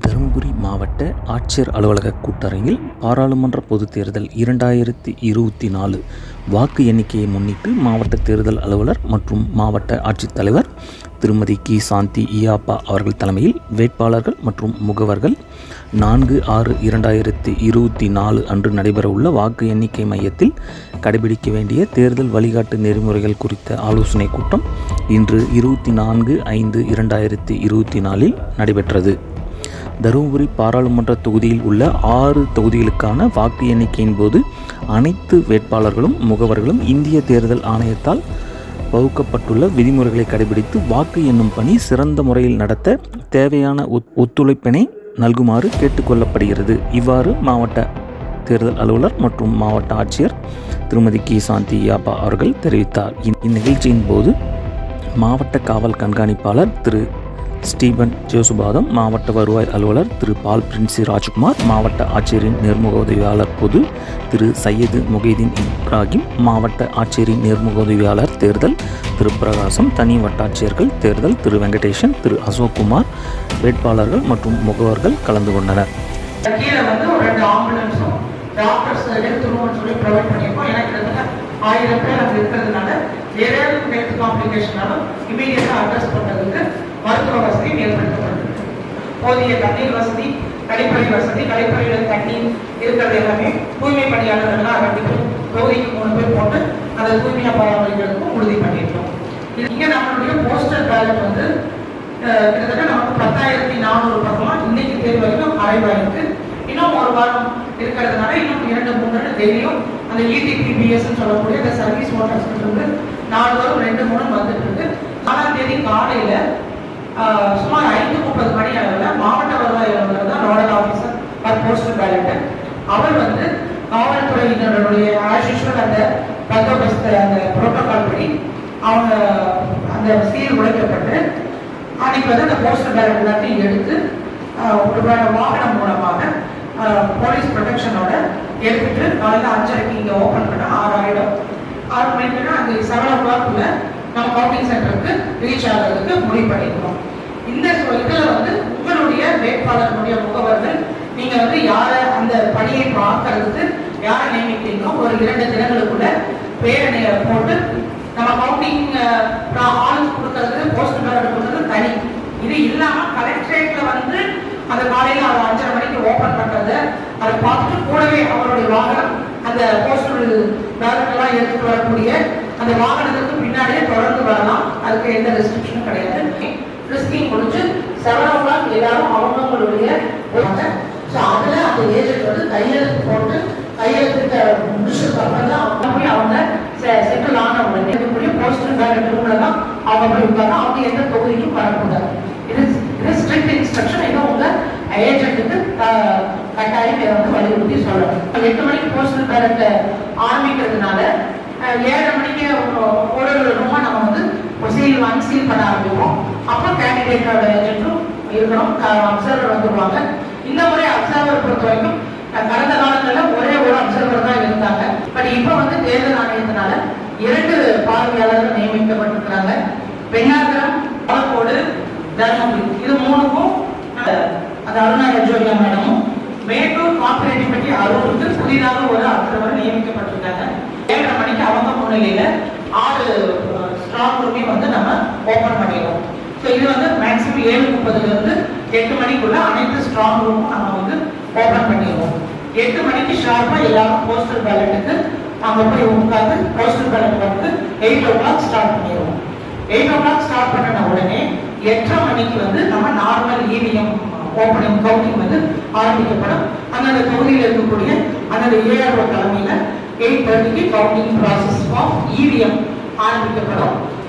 தருமபுரி மாவட்ட ஆட்சியர் அலுவலக கூட்டரங்கில் பாராளுமன்ற பொதுத் தேர்தல் இரண்டாயிரத்தி இருபத்தி நாலு வாக்கு எண்ணிக்கையை முன்னிட்டு மாவட்ட தேர்தல் அலுவலர் மற்றும் மாவட்ட ஆட்சித்தலைவர் திருமதி கி. சாந்தி இயாப்பா அவர்கள் தலைமையில் வேட்பாளர்கள் மற்றும் முகவர்கள் நான்கு ஆறு இரண்டாயிரத்தி இருபத்தி நாலு அன்று நடைபெறவுள்ள வாக்கு எண்ணிக்கை மையத்தில் கடைபிடிக்க வேண்டிய தேர்தல் வழிகாட்டு நெறிமுறைகள் குறித்த ஆலோசனைக் கூட்டம் இன்று இருபத்தி நான்கு ஐந்து இரண்டாயிரத்தி இருபத்தி நாலில் நடைபெற்றது. தருமபுரி பாராளுமன்ற தொகுதியில் உள்ள ஆறு தொகுதிகளுக்கான வாக்கு எண்ணிக்கையின் போது அனைத்து வேட்பாளர்களும் முகவர்களும் இந்திய தேர்தல் ஆணையத்தால் வகுக்கப்பட்டுள்ள விதிமுறைகளை கடைபிடித்து வாக்கு எண்ணும் பணி சிறந்த முறையில் நடத்த தேவையான ஒத்- ஒத்துழைப்பினை நல்குமாறு கேட்டுக்கொள்ளப்படுகிறது. இவ்வாறு மாவட்ட தேர்தல் அலுவலர் மற்றும் மாவட்ட ஆட்சியர் திருமதி கி. சாந்தி யாபா அவர்கள் தெரிவித்தார். இந்- இந்நிகழ்ச்சியின் போது மாவட்ட காவல் கண்காணிப்பாளர் திரு ஸ்டீபன் ஜோசுபாதம் மாவட்ட வருவாய் அலுவலர் திரு பால் பிரின்சி ராஜ்குமார் மாவட்ட ஆட்சியரின் நேர்முக உதவியாளர் பொது திரு சையது முகைதீன் இப்ராஹிம் மாவட்ட ஆட்சியரின் நேர்முக உதவியாளர் தேர்தல் திரு பிரகாசம் தனி வட்டாட்சியர்கள் தேர்தல் திரு வெங்கடேசன் திரு அசோக்குமார் வேட்பாளர்கள் மற்றும் முகவர்கள் கலந்து கொண்டனர். ஆயிரம் பேர் அங்கே இருக்கிறதுனால ஏதேனும் ஹெல்த் காம்ப்ளிகேஷனாலும் இமீடியட்டாக அட்ரஸ் பண்ணுறதுக்கு மருத்துவ வசதி ஏற்படுத்தப்பட்டிருக்கு போதிய தண்ணீர் வசதி கழிப்பறை வசதி கழிப்பறையில் தண்ணீர் இருக்கிறது எல்லாமே தூய்மை பணியாளர்கள்லாம் ரெண்டு தொகுதிக்கு மூணு பேர் போட்டு அதை தூய்மையாக பராமரிக்கிறதுக்கும் உறுதி பண்ணியிருக்கோம். இங்கே நம்மளுடைய போஸ்டல் பேலட் வந்து கிட்டத்தட்ட நமக்கு பத்தாயிரத்தி நானூறு பக்கமா இன்னைக்கு தேர்வு வரைக்கும் ஆய்வாயிருக்கு இன்னும் ஒரு வாரம் இருக்கிறதுனால இன்னும் இரண்டு மூணு நாள் டெய்லியும் அந்த இடிபிபிஎஸ் சொல்லக்கூடிய இந்த சர்வீஸ் மோட்டார்ஸ் வந்து நாலு வாரம் ரெண்டு மூணு வந்துட்டு இருக்கு. நாலாம் தேதி காலையில சுமார் ஐந்து முப்பது மணி அளவில் மாவட்ட வருவாய் அலுவலர் தான் nodal officer for postal ballot அவர் வந்து காவல்துறையினருடைய ஆஸ் அந்த பந்தோபஸ்த அந்த புரோட்டோகால் படி அவங்க அந்த சீல் உழைக்கப்பட்டு அன்னைக்கு வந்து அந்த போஸ்டல் பேலட் எல்லாத்தையும் எடுத்து ஒரு வாகனம் மூலமாக போலீஸ் ப்ரொடெக்ஷனோட எடுத்துட்டு காலையில் அஞ்சரைக்கு இங்கே ஓப்பன் பண்ண ஆறு ஆயிடும் ஆறு மணிக்குன்னா அங்கே செவன் ஓ கிளாக்குள்ள நம்ம கவுண்டிங் சென்டருக்கு ரீச் ஆகிறதுக்கு முடிவு பண்ணியிருக்கோம் இந்த இதில் வந்து உங்களுடைய வேட்பாளர்களுடைய முகவர்கள் நீங்கள் வந்து யாரை அந்த பணியை பார்க்கறதுக்கு யாரை நியமிக்கிறீங்களோ ஒரு இரண்டு தினங்களுக்குள்ள பேரணியை போட்டு நம்ம கவுண்டிங் ஆளுக்கு கொடுக்கறது போஸ்ட் பேலட் கொடுக்கறது தனி. இது இல்லாமல் கலெக்டரேட்டில் வந்து அந்த காலையில் ஓபன் அதை பார்த்துட்டு கூடவே அவருடைய வாகனம் அந்த போஸ்டல் பேலட் எடுத்து எடுத்துட்டு வரக்கூடிய அந்த வாகனத்துக்கு பின்னாடியே தொடர்ந்து வரலாம். அதுக்கு எந்த ரெஸ்ட்ரிக்ஷனும் கிடையாது. ரிஸ்கிங் முடிச்சு செவன் ஓ கிளாக் எல்லாரும் அவங்கவுங்களுடைய ஸோ அதுல அந்த ஏஜென்ட் வந்து கையெழுத்து போட்டு கையெழுத்து முடிச்சதுக்கு அப்புறம் தான் அவங்க போய் அவங்க செட்டில் ஆன உடனே இருக்கக்கூடிய போஸ்டல் பேலட் ரூம்ல தான் அவங்க போய் உட்காந்து அவங்க எந்த தொகுதிக்கும் வரக்கூடாது இது இது ஸ்ட்ரிக்ட் இன்ஸ்ட்ரக்ஷன் இன்னும் உங்க ஏஜென்ட்டுக்கு கட்டாயம் இதை வந்து வலியுறுத்தி சொல்லணும் எட்டு மணிக்கு போஸ்டல் பேலட் ஆரம்பிக்கிறதுனால ஏழரை மணிக்கு ஒரு- ஒரு ரூமா நம்ம வந்து சீல் வாங்கி சீல் பண்ண ஆரம்பிப்போம். அப்போ கேண்டிடேட்டோட ஏஜென்ட்டும் இருக்கணும். அப்சர்வர் வந்துருவாங்க. இந்த முறை அப்சர்வர் பொறுத்த வரைக்கும் கடந்த காலத்துல ஒரே ஒரு அப்சர்வர் தான் இருந்தாங்க. பட் இப்போ வந்து தேர்தல் ஆணையத்தினால இரண்டு பார்வையாளர்கள் நியமிக்கப்பட்டிருக்கிறாங்க. பெண்ணா அரூருக்கு புதிதாக ஒரு அப்சர்வர் நியமிக்கப்பட்டிருக்காங்க. ஏழரை மணிக்கு அவங்க முன்னிலையில ஆறு ஸ்ட்ராங் ரூமே வந்து நம்ம ஓபன் பண்ணிடுவோம். ஸோ இது வந்து மேக்ஸிமம் ஏழு முப்பதுல இருந்து எட்டு மணிக்குள்ள அனைத்து ஸ்ட்ராங் ரூமும் நம்ம வந்து ஓபன் பண்ணிடுவோம். எட்டு மணிக்கு ஷார்ப்பா எல்லாரும் போஸ்டல் பேலட்டுக்கு அங்கே போய் உட்காந்து போஸ்டல் பேலட் வந்து எயிட் ஓ கிளாக் ஸ்டார்ட் பண்ணிடுவோம். எயிட் ஓ கிளாக் ஸ்டார்ட் பண்ணின உடனே எட்டரை மணிக்கு வந்து நம்ம நார்மல் ஈவினிங் ஓப்பனிங் கவுண்டிங் வந்து ஆரம்பிக்கப்படும். அந்தந்த தொகுதியில் இருக்கக்கூடிய அந்தந்த ஏஆர்ஓ தலைமையில் எயிட் தேர்ட்டிக்கு கவுண்டிங் ப்ராசஸ் ஆஃப் இவிஎம் ஆரம்பிக்கப்படும்.